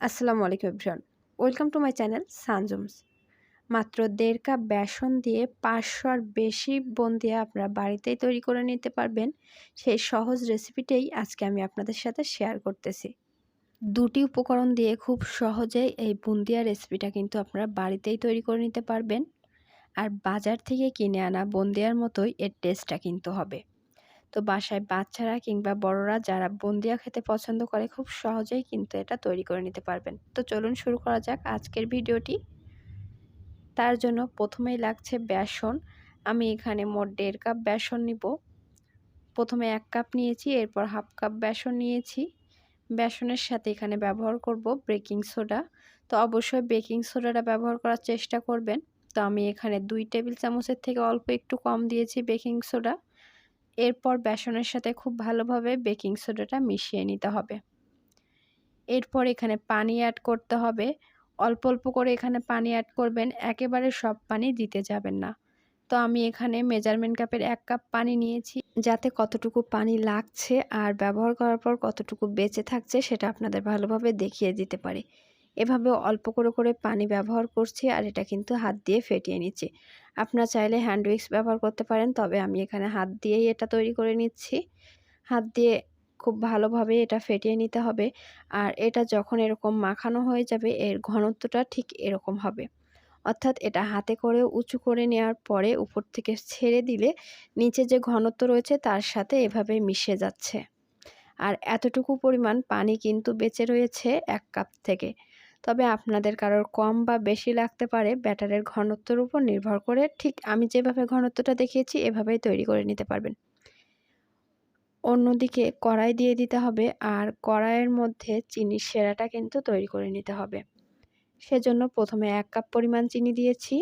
আসসালামু আলাইকুম everyone. Welcome to my channel সানজুমস। মাত্র দেড় কাপ বেসন দিয়ে পাঁচশো আর বেশি বোন দিয়ে আপনারা বাড়িতেই তৈরি করে নিতে পারবেন। সেই সহজ রেসিপিটাই আজকে আমি আপনাদের সাথে শেয়ার করতেছি। দুটি উপকরণ দিয়ে খুব সহজেই এই বুন্দিয়া রেসিপিটা কিন্তু আপনারা বাড়িতেই তৈরি করে নিতে পারবেন। আর বাজার থেকে কিনে আনা বন্দিয়ার মতোই এর টেস্টটা কিন্তু হবে। তো বাসায় বাচ্চারা কিংবা বড়রা যারা বন্দিয়া খেতে পছন্দ করে খুব সহজেই কিন্তু এটা তৈরি করে নিতে পারবেন। তো চলুন শুরু করা যাক আজকের ভিডিওটি। তার জন্য প্রথমেই লাগছে বেসন। আমি এখানে মোট দেড় কাপ বেসন নিব। প্রথমে এক কাপ নিয়েছি, এরপর হাফ কাপ বেসন নিয়েছি। বেসনের সাথে এখানে ব্যবহার করব বেকিং সোডা। তো অবশ্যই বেকিং সোডাটা ব্যবহার করার চেষ্টা করবেন। তো আমি এখানে দুই টেবিল চামচের থেকে অল্প একটু কম দিয়েছি বেকিং সোডা। এরপর বেসনের সাথে খুব ভালোভাবে বেকিং সোডাটা মিশিয়ে নিতে হবে। এরপর এখানে পানি অ্যাড করতে হবে। অল্প অল্প করে এখানে পানি অ্যাড করবেন, একেবারে সব পানি দিতে যাবেন না। তো আমি এখানে মেজারমেন্ট কাপের এক কাপ পানি নিয়েছি। যাতে কতটুকু পানি লাগছে আর ব্যবহার করার পর কতটুকু বেঁচে থাকছে সেটা আপনাদের ভালোভাবে দেখিয়ে দিতে পারি। এভাবে অল্প করে করে পানি ব্যবহার করছি আর এটা কিন্তু হাত দিয়ে ফেটিয়ে নিচ্ছি। আপনারা চাইলে হ্যান্ড উইক্স ব্যবহার করতে পারেন, তবে আমি এখানে হাত দিয়েই এটা তৈরি করে নিচ্ছি। হাত দিয়ে খুব ভালোভাবে এটা ফেটিয়ে নিতে হবে আর এটা যখন এরকম মাখানো হয়ে যাবে, এর ঘনত্বটা ঠিক এরকম হবে। অর্থাৎ এটা হাতে করে উঁচু করে নেওয়ার পরে উপর থেকে ছেড়ে দিলে নিচে যে ঘনত্ব রয়েছে তার সাথে এভাবে মিশে যাচ্ছে। আর এতটুকু পরিমাণ পানি কিন্তু বেঁচে রয়েছে এক কাপ থেকে। তবে আপনাদের কারোর কম বা বেশি লাগতে পারে ব্যাটারের ঘনত্বের উপর নির্ভর করে ঠিক আমি যেভাবে ঘনত্বটা দেখিয়েছি এভাবেই তৈরি করে নিতে পারবেন। অন্যদিকে কড়াই দিয়ে দিতে হবে আর কড়াইয়ের মধ্যে চিনির সেরাটা কিন্তু তৈরি করে নিতে হবে। সেজন্য প্রথমে এক কাপ পরিমাণ চিনি দিয়েছি।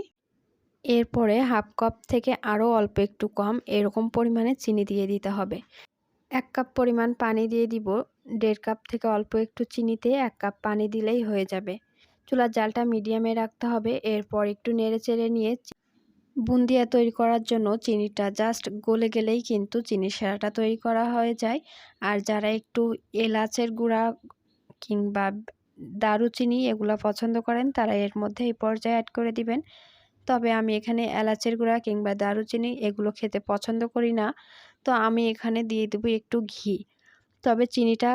এরপরে হাফ কাপ থেকে আরও অল্প একটু কম এরকম পরিমাণে চিনি দিয়ে দিতে হবে। এক কাপ পরিমাণ পানি দিয়ে দিব দেড় কাপ থেকে অল্প একটু চিনিতে এক কাপ পানি দিলেই হয়ে যাবে। চুলার জালটা মিডিয়ামে রাখতে হবে, এরপর একটু নেড়ে চেড়ে নিয়ে বুন্দিয়া তৈরি করার জন্য চিনিটা জাস্ট গলে গেলেই কিন্তু চিনির সেরাটা তৈরি করা হয়ে যায়। আর যারা একটু এলাচের গুঁড়া কিংবা দারুচিনি এগুলো পছন্দ করেন, তারা এর মধ্যে এই পর্যায়ে অ্যাড করে দিবেন। তবে আমি এখানে এলাচের গুঁড়া কিংবা দারুচিনি এগুলো খেতে পছন্দ করি না। তো আমি এখানে দিয়ে দেবো একটু ঘি। তবে চিনিটা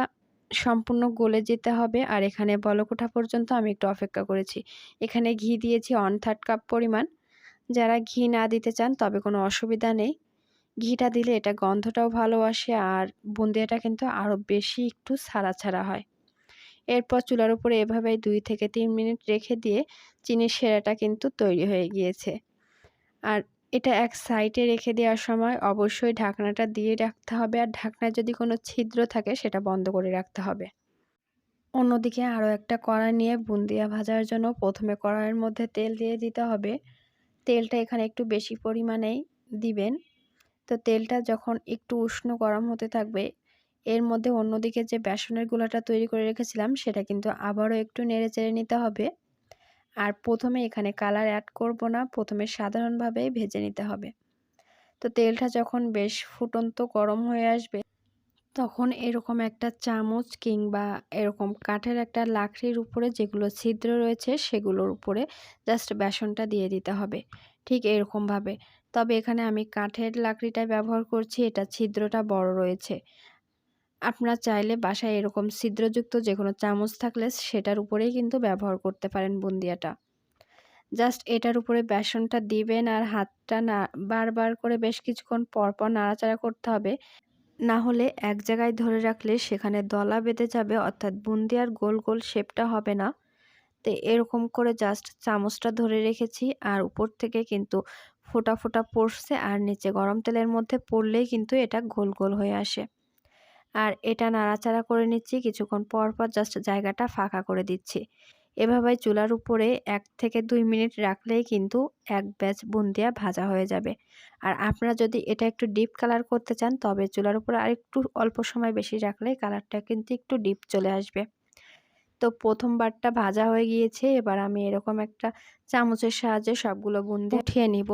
সম্পূর্ণ গলে যেতে হবে। আর এখানে বলকোঠা পর্যন্ত আমি একটু অপেক্ষা করেছি। এখানে ঘি দিয়েছি ওয়ান থার্ড কাপ পরিমাণ। যারা ঘি না দিতে চান, তবে কোনো অসুবিধা নেই। ঘিটা দিলে এটা গন্ধটাও ভালো আসে আর বুন্দিয়াটা কিন্তু আরও বেশি একটু ছাড়া ছাড়া হয়। এরপর চুলার উপরে এভাবে দুই থেকে তিন মিনিট রেখে দিয়ে চিনির সেরাটা কিন্তু তৈরি হয়ে গিয়েছে। আর এটা এক সাইডে রেখে দেওয়ার সময় অবশ্যই ঢাকনাটা দিয়ে রাখতে হবে। আর ঢাকনায় যদি কোনো ছিদ্র থাকে, সেটা বন্ধ করে রাখতে হবে। অন্যদিকে আরও একটা কড়াই নিয়ে বুন্দিয়া ভাজার জন্য প্রথমে কড়াইয়ের মধ্যে তেল দিয়ে দিতে হবে। তেলটা এখানে একটু বেশি পরিমাণেই দিবেন। তো তেলটা যখন একটু উষ্ণ গরম হতে থাকবে, এর মধ্যে অন্যদিকে যে বেসনের গুলাটা তৈরি করে রেখেছিলাম, সেটা কিন্তু আবারও একটু নেড়ে চেড়ে নিতে হবে। আর প্রথমে এখানে কালার অ্যাড করব না, প্রথমে সাধারণভাবে ভেজে নিতে হবে। তো তেলটা যখন বেশ ফুটন্ত গরম হয়ে আসবে, তখন এরকম একটা চামচ কিংবা এরকম কাঠের একটা লাকড়ির উপরে যেগুলো ছিদ্র রয়েছে, সেগুলোর উপরে জাস্ট বেসনটা দিয়ে দিতে হবে, ঠিক এরকমভাবে। তবে এখানে আমি কাঠের লাকড়িটাই ব্যবহার করছি, এটা ছিদ্রটা বড় রয়েছে। আপনারা চাইলে বাসায় এরকম ছিদ্রযুক্ত যে কোনো চামচ থাকলে সেটার উপরেই কিন্তু ব্যবহার করতে পারেন বুন্দিয়াটা। জাস্ট এটার উপরে বেসনটা দিবেন আর হাতটা না, বারবার করে বেশ কিছুক্ষণ পরপর নাড়াচাড়া করতে হবে। না হলে এক জায়গায় ধরে রাখলে সেখানে দলা বেঁধে যাবে, অর্থাৎ বুন্দিয়ার গোল গোল শেপটা হবে না। তো এরকম করে জাস্ট চামচটা ধরে রেখেছি আর উপর থেকে কিন্তু ফোটা ফোটা পড়ছে আর নিচে গরম তেলের মধ্যে পড়লেই কিন্তু এটা গোল গোল হয়ে আসে। আর এটা নাড়াচাড়া করে নিচ্ছি। কিছুক্ষণ পর পর জাস্ট জায়গাটা ফাঁকা করে দিচ্ছি। এভাবে চুলার উপরে এক থেকে দুই মিনিট রাখলেই কিন্তু এক ব্যাচ বুন্দিয়া ভাজা হয়ে যাবে। আর আপনারা যদি এটা একটু ডিপ কালার করতে চান, তবে চুলার উপরে আর একটু অল্প সময় বেশি রাখলে কালারটা কিন্তু একটু ডিপ চলে আসবে। তো প্রথমবারটা ভাজা হয়ে গিয়েছে। এবার আমি এরকম একটা চামচের সাহায্যে সবগুলো বুন্দি উঠিয়ে নিব।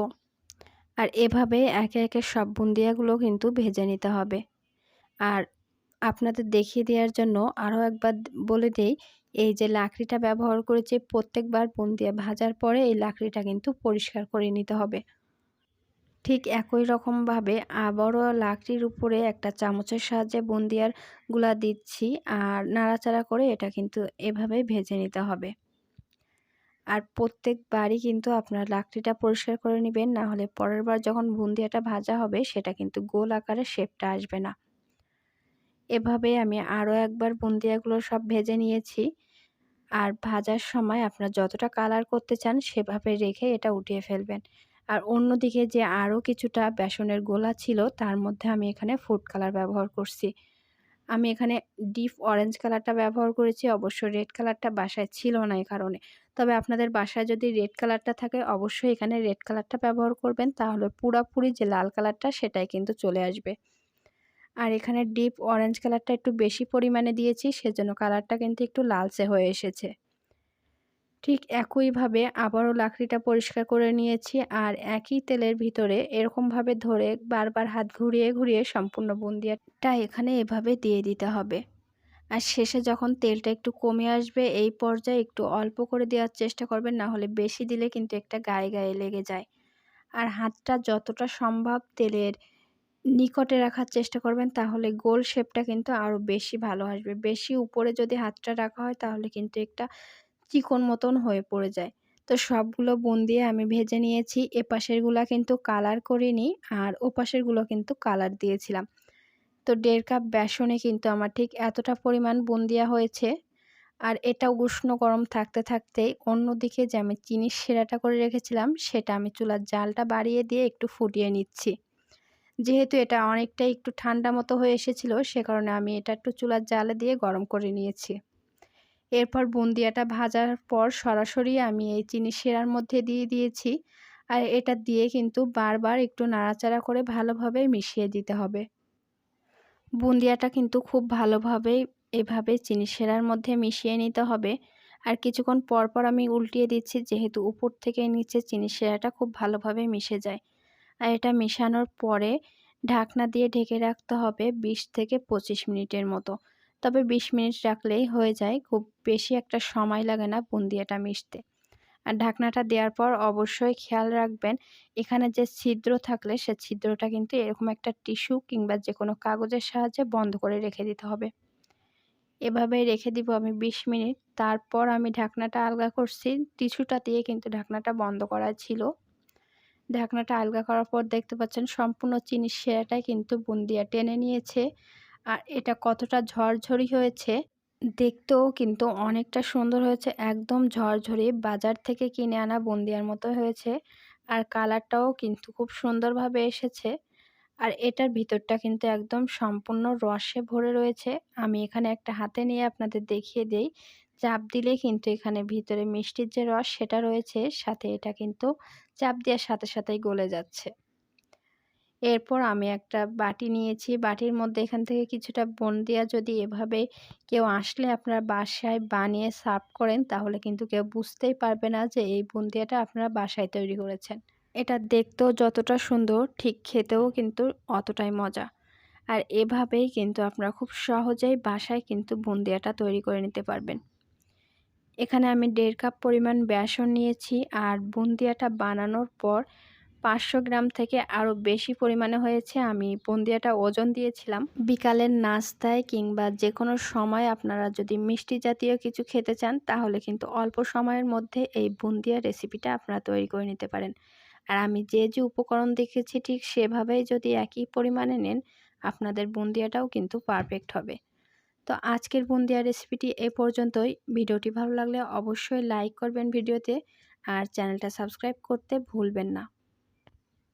আর এভাবে একে একে সব বুন্দিয়াগুলো কিন্তু ভেজে নিতে হবে। আর আপনাদের দেখিয়ে দেওয়ার জন্য আরও একবার বলে দেই, এই যে লাকড়িটা ব্যবহার করেছি প্রত্যেকবার বুন্দিয়া ভাজার পরে এই লাকড়িটা কিন্তু পরিষ্কার করে নিতে হবে। ঠিক একই রকমভাবে আবারও লাকড়ির উপরে একটা চামচের সাহায্যে বুন্দিয়ারগুলা দিচ্ছি আর নাড়াচাড়া করে এটা কিন্তু এভাবে ভেজে নিতে হবে। আর প্রত্যেকবারই কিন্তু আপনার লাকড়িটা পরিষ্কার করে নেবেন না হলে পরের বার যখন বুন্দিয়াটা ভাজা হবে সেটা কিন্তু গোল আকারে শেপটা আসবে না। এভাবে আমি আরও একবার বুন্দিয়াগুলো সব ভেজে নিয়েছি। আর ভাজার সময় আপনার যতটা কালার করতে চান সেভাবে রেখে এটা উঠিয়ে ফেলবেন। আর অন্যদিকে যে আরও কিছুটা বেসনের গোলা ছিল তার মধ্যে আমি এখানে ফুড কালার ব্যবহার করছি। আমি এখানে ডিপ অরেঞ্জ কালারটা ব্যবহার করেছি অবশ্য রেড কালারটা বাসায় ছিল না এই কারণে। তবে আপনাদের বাসায় যদি রেড কালারটা থাকে অবশ্যই এখানে রেড কালারটা ব্যবহার করবেন, তাহলে পুরাপুরি যে লাল কালারটা সেটাই কিন্তু চলে আসবে। আর এখানে ডিপ অরেঞ্জ কালারটা একটু বেশি পরিমাণে দিয়েছি, সেজন্য কালারটা কিন্তু একটু লালচে হয়ে এসেছে। ঠিক একইভাবে আবারও লাকড়িটা পরিষ্কার করে নিয়েছি আর একই তেলের ভিতরে এরকমভাবে ধরে বারবার হাত ঘুরিয়ে ঘুরিয়ে সম্পূর্ণ বুন্দিয়াটা এখানে এভাবে দিয়ে দিতে হবে। আর শেষে যখন তেলটা একটু কমে আসবে, এই পর্যায়ে একটু অল্প করে দেওয়ার চেষ্টা করবেন, না হলে বেশি দিলে কিন্তু একটা গায়ে গায়ে লেগে যায়। আর হাতটা যতটা সম্ভব তেলের নিকটে রাখার চেষ্টা করবেন, তাহলে গোল শেপটা কিন্তু আরও বেশি ভালো আসবে। বেশি উপরে যদি হাতটা রাখা হয়, তাহলে কিন্তু একটা চিকন মতন হয়ে পড়ে যায়। তো সবগুলো বোন দিয়ে আমি ভেজে নিয়েছি। এপাশেরগুলো কিন্তু কালার করিনি আর ওপাশেরগুলো কিন্তু কালার দিয়েছিলাম। তো দেড় কাপ বেসনে কিন্তু আমার ঠিক এতটা পরিমাণ বুন্দিয়া হয়েছে। আর এটা উষ্ণ গরম থাকতে থাকতেই অন্যদিকে যে আমি চিনির সেরাটা করে রেখেছিলাম, সেটা আমি চুলার জালটা বাড়িয়ে দিয়ে একটু ফুটিয়ে নিচ্ছি। যেহেতু এটা অনেকটাই একটু ঠান্ডা মতো হয়ে এসেছিল, সে কারণে আমি এটা একটু চুলার জালে দিয়ে গরম করে নিয়েছি। এরপর বুন্দিয়াটা ভাজার পর সরাসরি আমি এই চিনি সেরার মধ্যে দিয়ে দিয়েছি। আর এটা দিয়ে কিন্তু বারবার একটু নাড়াচাড়া করে ভালোভাবে মিশিয়ে দিতে হবে। বুন্দিয়াটা কিন্তু খুব ভালোভাবেই এভাবে চিনি সেরার মধ্যে মিশিয়ে নিতে হবে। আর কিছুক্ষণ পর পর আমি উল্টিয়ে দিচ্ছি, যেহেতু উপর থেকে নিচে চিনি সেরাটা খুব ভালোভাবে মিশে যায়। আর এটা মেশানোর পরে ঢাকনা দিয়ে ঢেকে রাখতে হবে ২০ থেকে পঁচিশ মিনিটের মতো। তবে ২০ মিনিট রাখলেই হয়ে যায়, খুব বেশি একটা সময় লাগে না বুন্দিয়াটা মিশতে। আর ঢাকনাটা দেওয়ার পর অবশ্যই খেয়াল রাখবেন, এখানে যে ছিদ্র থাকলে সে ছিদ্রটা কিন্তু এরকম একটা টিস্যু কিংবা যে কোনো কাগজের সাহায্যে বন্ধ করে রেখে দিতে হবে। এভাবে রেখে দিব আমি ২০ মিনিট। তারপর আমি ঢাকনাটা আলগা করছি, টিস্যুটা দিয়ে কিন্তু ঢাকনাটা বন্ধ করা ছিল। ঢাকনাটা আলগা করার পর দেখতে পাচ্ছেন সম্পূর্ণ চিনির সেরাটাই কিন্তু বুন্দিয়া টেনে নিয়েছে। আর এটা কতটা ঝরঝরি হয়েছে দেখতেও কিন্তু অনেকটা সুন্দর হয়েছে, একদম ঝরঝরি। বাজার থেকে কিনে আনা বুন্দিয়ার মতো হয়েছে আর কালারটাও কিন্তু খুব সুন্দরভাবে এসেছে। আর এটার ভিতরটা কিন্তু একদম সম্পূর্ণ রসে ভরে রয়েছে। আমি এখানে একটা হাতে নিয়ে আপনাদের দেখিয়ে দেই। চাপ দিলে কিন্তু এখানে ভিতরে মিষ্টির যে রস সেটা রয়েছে, সাথে এটা কিন্তু চাপ দেওয়ার সাথে সাথেই গলে যাচ্ছে। এরপর আমি একটা বাটি নিয়েছি। বাটির মধ্যে এখান থেকে কিছুটা বন্দিয়া যদি এভাবে কেউ আসলে আপনারা বাসায় বানিয়ে সার্ভ করেন, তাহলে কিন্তু কেউ বুঝতেই পারবে না যে এই বুন্দিয়াটা আপনারা বাসায় তৈরি করেছেন। এটা দেখতেও যতটা সুন্দর, ঠিক খেতেও কিন্তু অতটাই মজা। আর এভাবেই কিন্তু আপনারা খুব সহজেই বাসায় কিন্তু বুন্দিয়াটা তৈরি করে নিতে পারবেন। এখানে আমি দেড় কাপ পরিমাণ বেসন নিয়েছি আর বুন্দিয়াটা বানানোর পর পাঁচশো গ্রাম থেকে আরও বেশি পরিমাণে হয়েছে। আমি বুন্দিয়াটা ওজন দিয়েছিলাম। বিকালের নাস্তায় কিংবা যে কোনো সময় আপনারা যদি মিষ্টি জাতীয় কিছু খেতে চান, তাহলে কিন্তু অল্প সময়ের মধ্যে এই বুন্দিয়া রেসিপিটা আপনারা তৈরি করে নিতে পারেন। আর আমি যে যে উপকরণ দেখেছি, ঠিক সেভাবেই যদি একই পরিমাণে নেন, আপনাদের বুন্দিয়াটাও কিন্তু পারফেক্ট হবে। তো আজকের বুন্দিয়া রেসিপিটি এ পর্যন্তই। ভিডিওটি ভালো লাগলে অবশ্যই লাইক করবেন ভিডিওতে আর চ্যানেলটা সাবস্ক্রাইব করতে ভুলবেন না।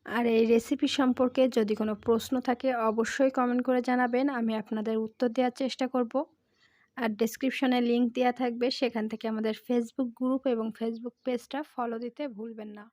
আর এই রেসিপি সম্পর্কে যদি কোনো প্রশ্ন থাকে অবশ্যই কমেন্ট করে জানাবেন, আমি আপনাদের উত্তর দেওয়ার চেষ্টা করব। আর ডেসক্রিপশনে লিংক দেওয়া থাকবে, সেখান থেকে আমাদের ফেসবুক গ্রুপ এবং ফেসবুক পেজটা ফলো দিতে ভুলবেন না।